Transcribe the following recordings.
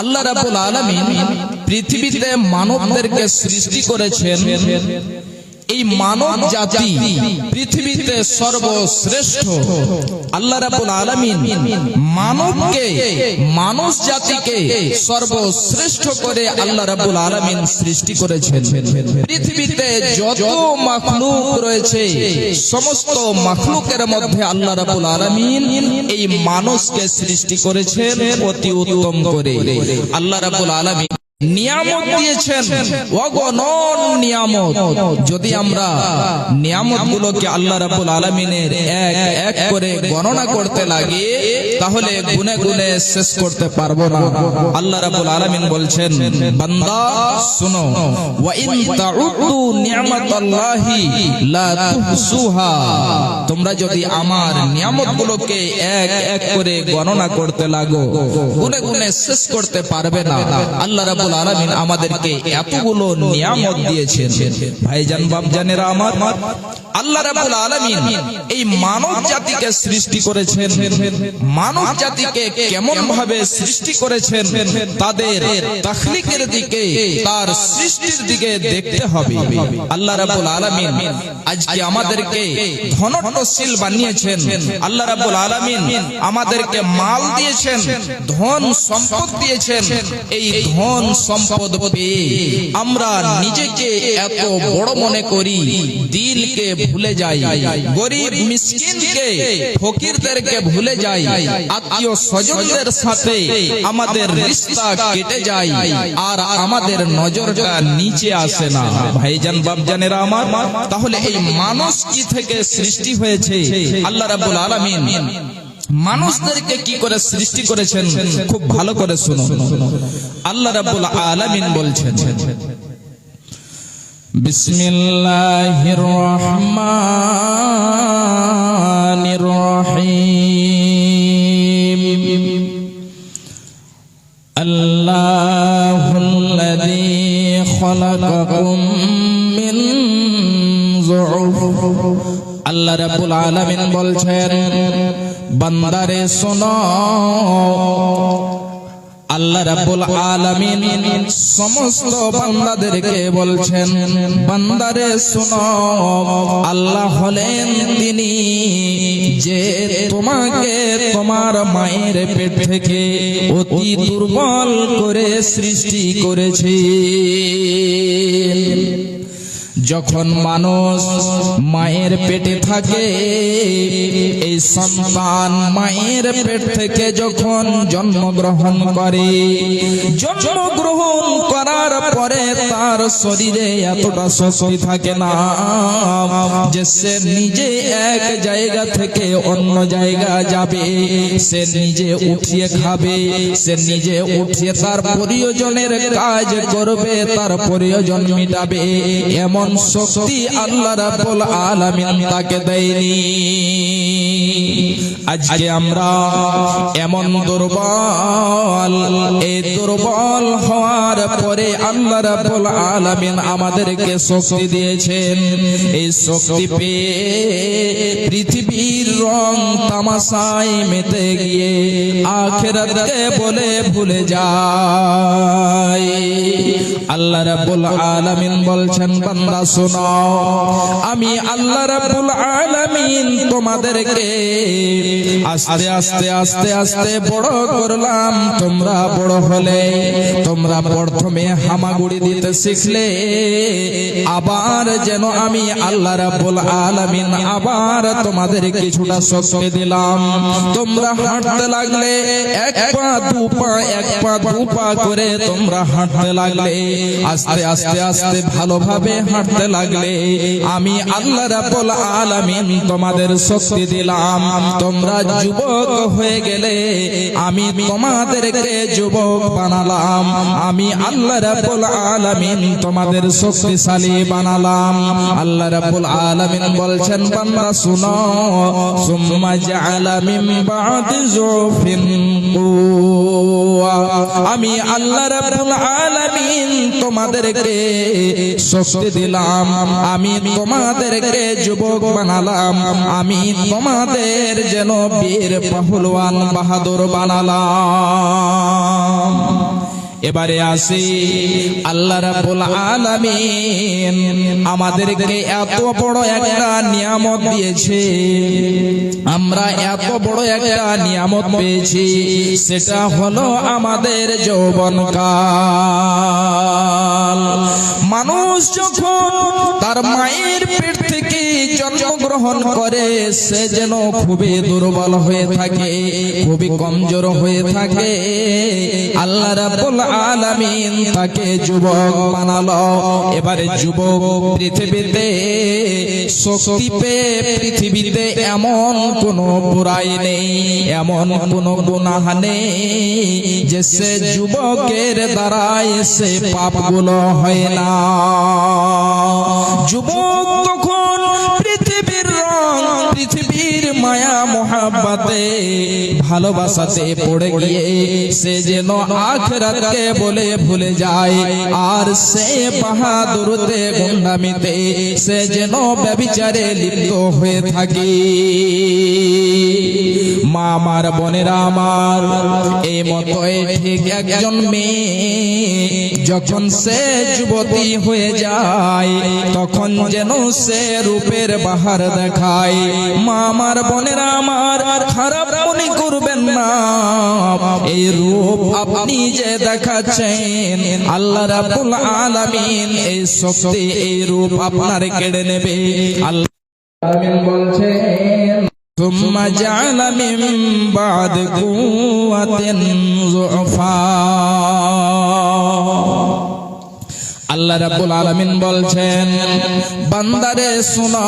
আল্লাহ রাবুল আলমিন পৃথিবীতে মানবদেরকে সৃষ্টি করেছেন। এই মানব জাতি পৃথিবীতে সর্বশ্রেষ্ঠ। আল্লাহ রাব্বুল আলামিন মানবকে মানুষ জাতিকে সর্বশ্রেষ্ঠ করে আল্লাহ রাব্বুল আলামিন সৃষ্টি করেছেন। পৃথিবীতে যত মাখলুক রয়েছে সমস্ত মাখলুকের মধ্যে আল্লাহ রাব্বুল আলামিন এই মানুষকে সৃষ্টি করেছেন অতি উত্তম করে। আল্লাহ রাব্বুল আলামিন নিয়ামত দিয়েছেন। অগণন নিয়ামত। যদি আমরা নিয়ামত গুলোকে আল্লাহ রাব্বুল আলামিনের এক এক করে গণনা করতে লাগি তাহলে গুনে গুনে শেষ করতে পারব না। আল্লাহ রাব্বুল আলামিন বলছেন বান্দা শুনো ওয়া ইন তাউদ্দু নি'মাতাল্লাহি লা তুহসুহা। তোমরা যদি আমার নিয়ামত গুলোকে এক এক করে গণনা করতে লাগো গুনে গুনে শেষ করতে পারবে না। আল্লাহ আলামিন আমাদেরকে এতগুলো নিয়ামত দিয়েছেন। ভাইজান, বাপজানেরা আমার, আল্লাহ রাব্বুল আলামিন এই মানব জাতিকে সৃষ্টি করেছেন, মানব জাতিকে কেমন ভাবে সৃষ্টি করেছেন, তাদের দিকে, তার সৃষ্টির দিকে দেখতে হবে। আল্লাহ রাব্বুল আলামিন আজকে আমাদেরকে ধনটশীল বানিয়েছেন। আল্লাহ রাব্বুল আলামিন আমাদেরকে মাল দিয়েছেন, ধন সম্পদ দিয়েছেন। এই ধন সম্পদ পেয়ে আমরা নিজেকে এত বড় মনে করি, দিলকে ভুলে যাই। গরিব মিসকিনকে, ফকিরদেরকে ভুলে যাই। আত্মীয় স্বজনদের সাথে আমাদের রিস্তা কেটে যায় আর আমাদের নজরটা নিচে আসে না। ভাইজান, বাপজানেরা আমার, তাহলে এই মানুষ কি থেকে সৃষ্টি হয়েছে? আল্লাহ রাব্বুল আলামিন মানুষদেরকে কি করে সৃষ্টি করেছেন, খুব ভালো করে শুনো আল্লাহ রাব্বুল আলামিন বলছেন, বিসমিল্লাহির রহমানির রহিম। আল্লাহুল্লাযী খলাকাকুম মিন যুফ। আল্লাহ রাব্বুল আলামিন বলছেন বান্দারে শোনো। আল্লাহ রাব্বুল আলামিন সমস্ত বান্দাদেরকে বলছেন, বান্দারে শোনো, আল্লাহ হলেন তিনি যে তোমাকে তোমার মায়ের পেট থেকে অতি দুর্বল করে সৃষ্টি করেছে। যখন মানুষ মায়ের পেটে থাকে, এই সন্তান মায়ের পেট থেকে যখন জন্মগ্রহণ করে, জন্মগ্রহণ করার পরে তার শরীরে এতটা শক্তি থাকে না যে সে নিজে এক জায়গা থেকে অন্য জায়গা যাবে। সে নিজে উঠিয়ে খাবে, সে নিজে উঠিয়ে তার প্রয়োজনের কাজ করবে, তার প্রয়োজন মিটাবে। এমন শক্তি আল্লাহ রাব্বুল আলামিন তাকে দেয়নি। আজকে আমরা এমন দুর্বল, এই দুর্বল হওয়ার পরে আল্লাহ রাব্বুল আলামিন আমাদেরকে শক্তি দিয়েছেন। এই শক্তি পেয়ে পৃথিবীর রং তামাশায় মেতে গিয়ে আখেরাতকে বলে ভুলে যায় আল্লাহ রাব্বুল আলামিন বলছেন, বান্দা শোনো, আমি আল্লাহ রাব্বুল আলামিন তোমাদেরকে আস্তে আস্তে আস্তে আস্তে বড় করলাম। তোমরা বড় হলে, তোমরা প্রথমে হামাগুড়ি দিতে শিখলে, আবার যেন আমি আল্লাহ রাব্বুল আলামিন আবার তোমাদের কিছুটা শক্তি দিলাম। তোমরা হাঁটতে লাগলে, এক পা, দু পা, এক পা, দু পা করে তোমরা হাঁটতে লাগলে। আস্তে আস্তে আস্তে ভালোভাবে হাঁটতে লাগলে আমি আল্লাহ রাব্বুল আলামিন তোমাদের শক্তি দিলাম। তোমরা যুবক হয়ে গেলে আমি তোমাদেরকে যুবক বানালাম। আমি আল্লাহ আলামিন তোমাদের শক্তিশালী বানালাম। আল্লাহ আলামিন বলছেন, বান্দা, শুনো। সুম্মা জাআলা মিন বাদি যুফিন আমি আল্লাহ রাব্বুল আলামিন তোমাদেরকে শক্তি দিলাম। আমি তোমাদেরকে যুবক বানালাম। আমি তোমাদের যেন বীর পহলওয়ান বাহাদুর বানালাম। এবারে আসি আল্লাহ রাব্বুল আলামিন আমাদেরকে এত বড় একটা নিয়ামত দিয়েছে। আমরা এত বড় একটা নিয়ামত পেয়েছি, সেটা হলো আমাদের যৌবনকাল মানুষ যখন তার মায়ের পেট থেকে জন্মগ্রহণ করে, সে যেন খুবই দুর্বল হয়ে থাকে, খুবই কমজোর হয়ে থাকে। আল্লাহ রাব্বুল আলামিন তাকে যুবক বানালো। এবারে যুবক পৃথিবীতে, শক্তি পেয়ে পৃথিবীতে এমন কোন বুড়াই নেই, এমন কোন গুনাহ নেই যে সে যুবকের দ্বারাই সে পাপগুলো হয় না। যুবক তখন মায়া মহাব্বাতে ভালোবাসাতে পড়ে গিয়ে সে যেন আখরাতকে বলে ভুলে যায় আর সে বাহাদুরতে গুন্ডামিতে সে যেন ব্যবিচারে লিপ্ত হয়ে থাকে মা আমার বোনেরা আমার এই মতোই ঠিক একজন মেয়ে যখন সে যুবতী হয়ে যায় তখন যেন সে রূপের বাহার দেখায় মা আমার বোনেরা আমার খারাপ মনে করবেন না এই রূপ আপনি যে দেখাচ্ছেন আল্লাহ রাব্বুল আলামিন এই শক্তি এই রূপ আপনার কেড়ে নেবে আল্লাহ আলামিন বলছেন ثم جعل من بعد قوة ضعفا আল্লাহ রাব্বুল আলামিন বলছেন, বান্দারে শোনো,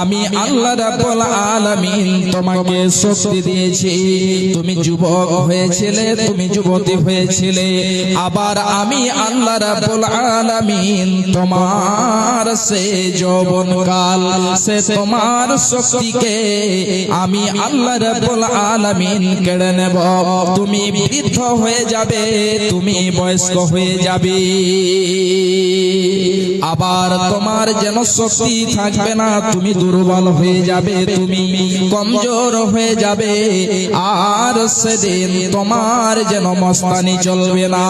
আমি আল্লাহ রাব্বুল আলামিন তোমাকে শক্তি দিয়েছি। তুমি যুবক হয়েছিলে, তুমি যুবতী হয়েছিলে। আবার আমি আল্লাহ রাব্বুল আলামিন তোমার সে যৌবন কাল সে তোমার শক্তিকে আমি আল্লাহ রাব্বুল আলামিন কেড়ে নেব। তুমি বৃদ্ধ হয়ে যাবে, তুমি বয়স্ক হয়ে যাবে। আবার তোমার যেন শক্তি থাকবে না, তুমি দুর্বল হয়ে যাবে, তুমি কমজোর হয়ে যাবে, আর সেদিন তোমার যেন মস্তানি চলবে না।